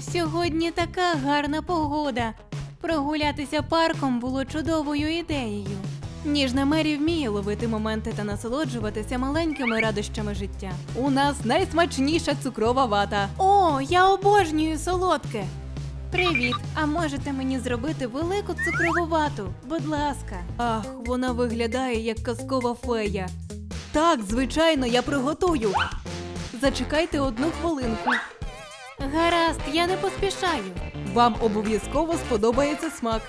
сьогодні така гарна погода. Прогулятися парком було чудовою ідеєю. Ніжна Мері вміє ловити моменти та насолоджуватися маленькими радощами життя. У нас найсмачніша цукрова вата. О, я обожнюю солодке. Привіт! А можете мені зробити велику цукрову вату? Будь ласка. Ах, вона виглядає як казкова фея. Так, звичайно, я приготую. Зачекайте одну хвилинку. Гаразд, я не поспішаю. Вам обов'язково сподобається смак.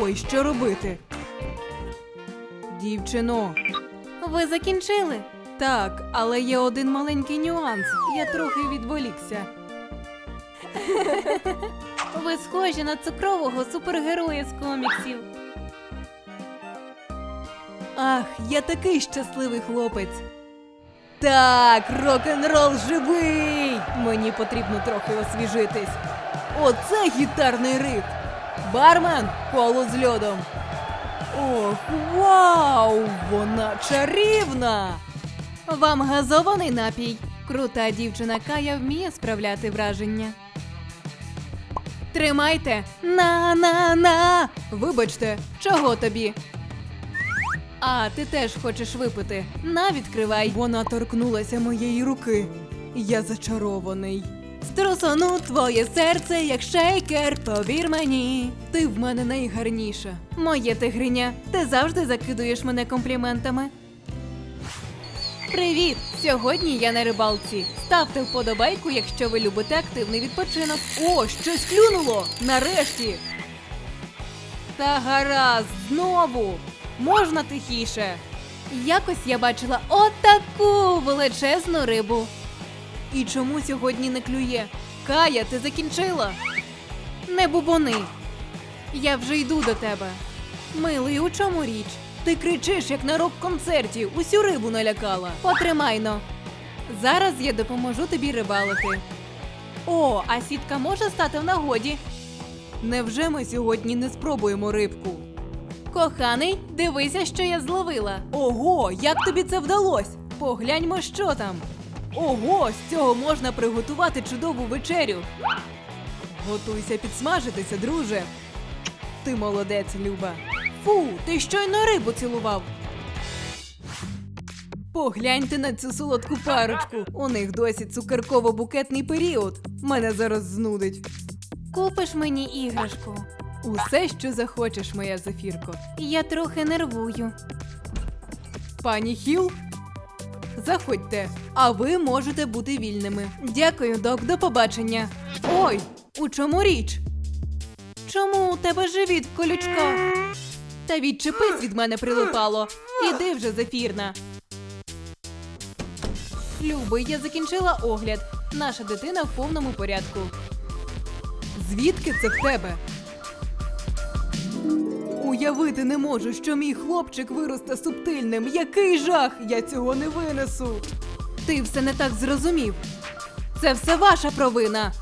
Ой, що робити? Дівчино. Ви закінчили? Так, але є один маленький нюанс. Я трохи відволікся. Ви схожі на цукрового супергероя з коміксів. Ах, я такий щасливий хлопець. Так, рок-н-рол живий! Мені потрібно трохи освіжитись. Оце гітарний риф! Бармен, коло з льодом. Ох, вау! Вона чарівна! Вам газований напій. Крута дівчина Кая вміє справляти враження. Тримайте! На-на-на! Вибачте, чого тобі? А, ти теж хочеш випити. На, відкривай. Вона торкнулася моєї руки. Я зачарований. Струсону твоє серце, як шейкер, повір мені. Ти в мене найгарніша. Моє тигриня, ти завжди закидуєш мене компліментами. Привіт! Сьогодні я на рибалці. Ставте вподобайку, якщо ви любите активний відпочинок. О, щось клюнуло! Нарешті! Та гаразд, знову! Можна тихіше. Якось я бачила отаку величезну рибу. І чому сьогодні не клює? Кая, ти закінчила? Не бубони. Я вже йду до тебе. Милий, у чому річ? Ти кричиш, як на рок-концерті, усю рибу налякала. Потримайно. Зараз я допоможу тобі рибалити. О, а сітка може стати в нагоді. Невже ми сьогодні не спробуємо рибку? Коханий, дивися, що я зловила. Ого, як тобі це вдалося? Погляньмо, що там. Ого, з цього можна приготувати чудову вечерю. Готуйся підсмажитися, друже. Ти молодець, Люба. Фу, ти щойно рибу цілував. Погляньте на цю солодку парочку. У них досі цукерково-букетний період. Мене зараз знудить. Купиш мені іграшку. Усе, що захочеш, моя зефірко. Я трохи нервую. Пані Хіл? Заходьте, а ви можете бути вільними. Дякую, док, до побачення. Ой, у чому річ? Чому у тебе живіт в колючках? Та відчепись від мене прилипало. Іди вже, зефірна. Любий, я закінчила огляд. Наша дитина в повному порядку. Звідки це в тебе? Уявити не можу, що мій хлопчик виросте субтильним. Який жах! Я цього не винесу. Ти все не так зрозумів. Це все ваша провина.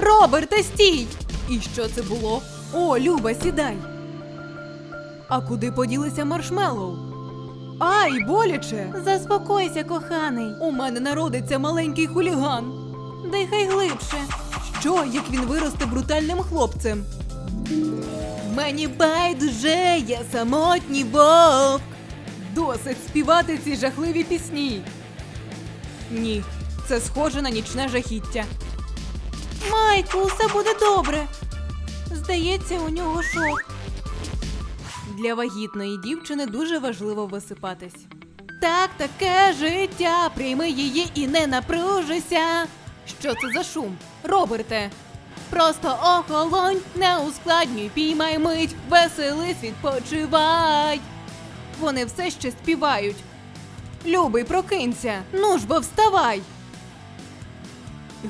Роберте, стій! І що це було? О, Люба, сідай. А куди поділися маршмеллоу? Ай, боляче! Заспокойся, коханий. У мене народиться маленький хуліган. Дихай глибше. Що, як він виросте брутальним хлопцем? Мені байдуже, я самотній вовк. Досить співати ці жахливі пісні. Ні, це схоже на нічне жахіття. Майку, все буде добре. Здається, у нього шок. Для вагітної дівчини дуже важливо висипатись. Так, таке життя, прийми її і не напружися. Що це за шум? Роберте. Просто охолонь, не ускладнюй, піймай мить, веселись, відпочивай. Вони все ще співають. Любий, прокинься. Ну ж бо вставай.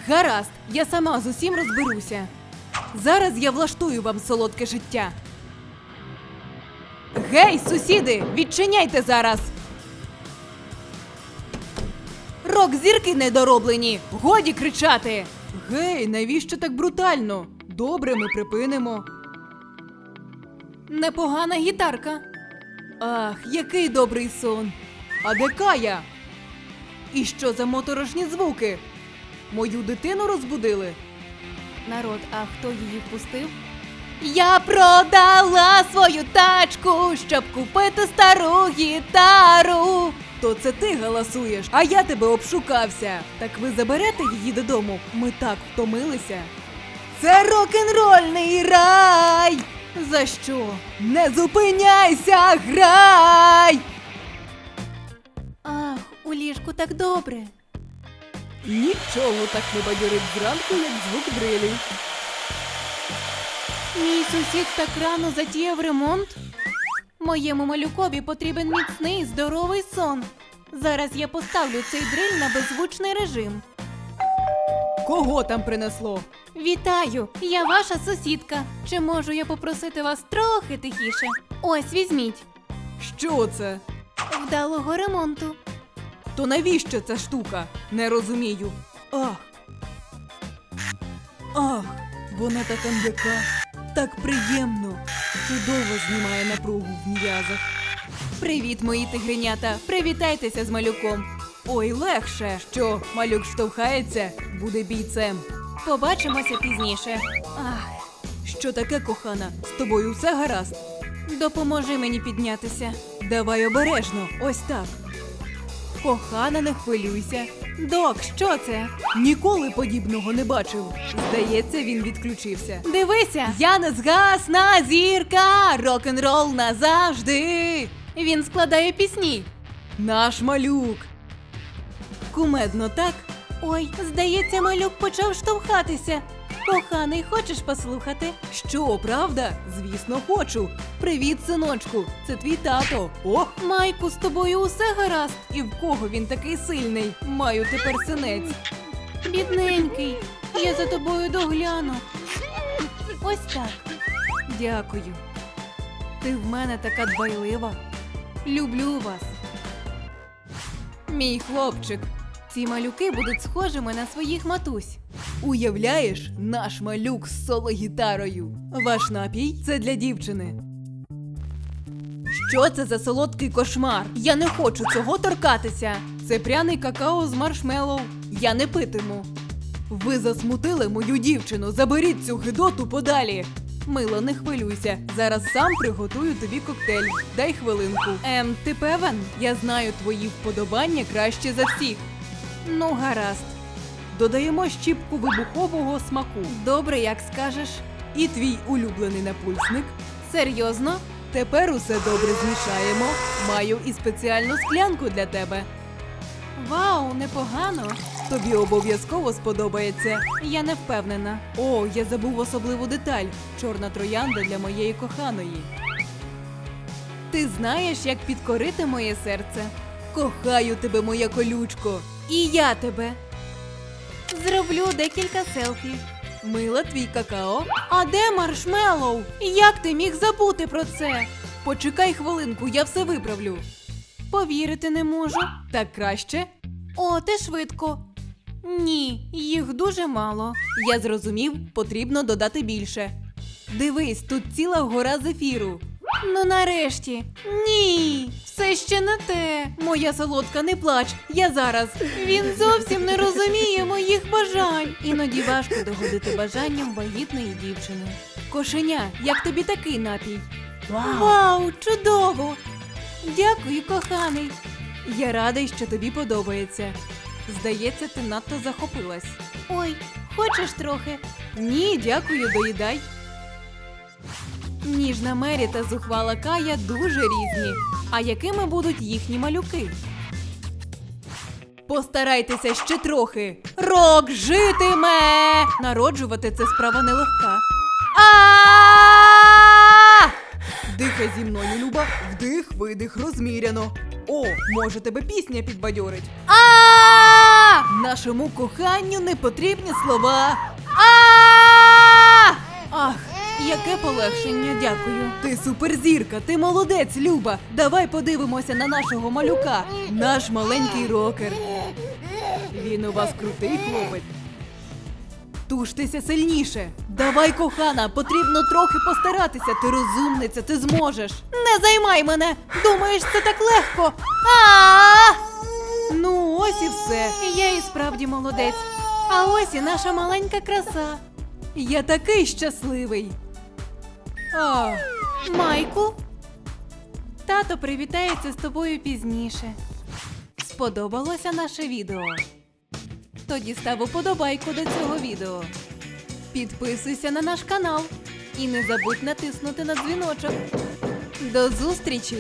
Гаразд, я сама з усім розберуся. Зараз я влаштую вам солодке життя. Гей, сусіди, відчиняйте зараз. Рок зірки недороблені. Годі кричати. Гей, навіщо так брутально? Добре, ми припинимо. Непогана гітарка. Ах, який добрий сон. А де Кая? І що за моторошні звуки? Мою дитину розбудили? Народ, а хто її впустив? Я продала свою тачку, щоб купити стару гітару. То це ти галасуєш, а я тебе обшукався. Так ви заберете її додому? Ми так втомилися. Це рок-н-рольний рай! За що? Не зупиняйся, грай! Ах, у ліжку так добре. Нічого так не бадьорить зранку, як звук дрилі. Мій сусід так рано затіяв ремонт. Моєму малюкові потрібен міцний, здоровий сон. Зараз я поставлю цей дриль на беззвучний режим. Кого там принесло? Вітаю, я ваша сусідка. Чи можу я попросити вас трохи тихіше? Ось візьміть. Що це? Вдалого ремонту. То навіщо ця штука? Не розумію. Ах. Ах, вона така м'яка, так приємно. Чудово знімає напругу в м'язах. Привіт, мої тигренята! Привітайтеся з малюком. Ой, легше. Що, малюк штовхається, буде бійцем. Побачимося пізніше. Ах, що таке, кохана? З тобою все гаразд. Допоможи мені піднятися. Давай обережно, ось так. Кохана, не хвилюйся. Док, що це? Ніколи подібного не бачив. Здається, він відключився. Дивися, я не згасна зірка, рок-н-рол назавжди. Він складає пісні. Наш малюк. Кумедно, так? Ой, здається, малюк почав штовхатися. Коханий, хочеш послухати? Що, правда? Звісно, хочу. Привіт, синочку. Це твій тато. О, Майку, з тобою усе гаразд. І в кого він такий сильний? Маю тепер синець. Бідненький, я за тобою догляну. Ось так. Дякую. Ти в мене така дбайлива. Люблю вас. Мій хлопчик. Ці малюки будуть схожими на своїх матусь. Уявляєш, наш малюк з соло-гітарою. Ваш напій це для дівчини. Що це за солодкий кошмар? Я не хочу цього торкатися. Це пряний какао з маршмеллоу. Я не питиму. Ви засмутили мою дівчину. Заберіть цю гидоту подалі. Мило, не хвилюйся. Зараз сам приготую тобі коктейль. Дай хвилинку. Ем, ти певен? Я знаю твої вподобання краще за всіх. Ну, гаразд. Додаємо щіпку вибухового смаку. Добре, як скажеш. І твій улюблений напульсник. Серйозно? Тепер усе добре змішаємо. Маю і спеціальну склянку для тебе. Вау, непогано. Тобі обов'язково сподобається. Я не впевнена. О, я забув особливу деталь: чорна троянда для моєї коханої. Ти знаєш, як підкорити моє серце. Кохаю тебе, моя колючко. І я тебе. Зроблю декілька селфі. Мила твій какао. А де маршмеллоу? Як ти міг забути про це? Почекай хвилинку, я все виправлю. Повірити не можу. Так краще. О, ти швидко. Ні, їх дуже мало. Я зрозумів, потрібно додати більше. Дивись, тут ціла гора зефіру. Ну нарешті. Ні, все ще не те. Моя солодка, не плач. Я зараз. Він зовсім не розуміє моїх бажань. Іноді важко догодити бажанням вагітної дівчини. Кошеня, як тобі такий напій? Вау, Вау чудово! Дякую, коханий. Я радий, що тобі подобається. Здається, ти надто захопилась. Ой, хочеш трохи? Ні, дякую, доїдай. Ніжна Мері та зухвала Кая дуже різні. А якими будуть їхні малюки? Постарайтеся ще трохи. Рок житиме! Народжувати це справа нелегка. А! Дихай зі мною, Люба. Вдих, видих, розміряно. О, може тебе пісня підбадьорить. А! Нашому коханню не потрібні слова. А! Ах, яке полегшення, дякую. Ти суперзірка, ти молодець, Люба. Давай подивимося на нашого малюка. Наш маленький рокер. Він у вас крутий хлопець. Туштеся сильніше. Давай, кохана, потрібно трохи постаратися. Ти розумниця, ти зможеш. Не займай мене! Думаєш, це так легко. А! Ну, ось і все. Я і справді молодець. А ось і наша маленька краса. Я такий щасливий. Майку? Тато привітається з тобою пізніше. Сподобалося наше відео? Тоді став уподобайку до цього відео. Підписуйся на наш канал і не забудь натиснути на дзвіночок. До зустрічі!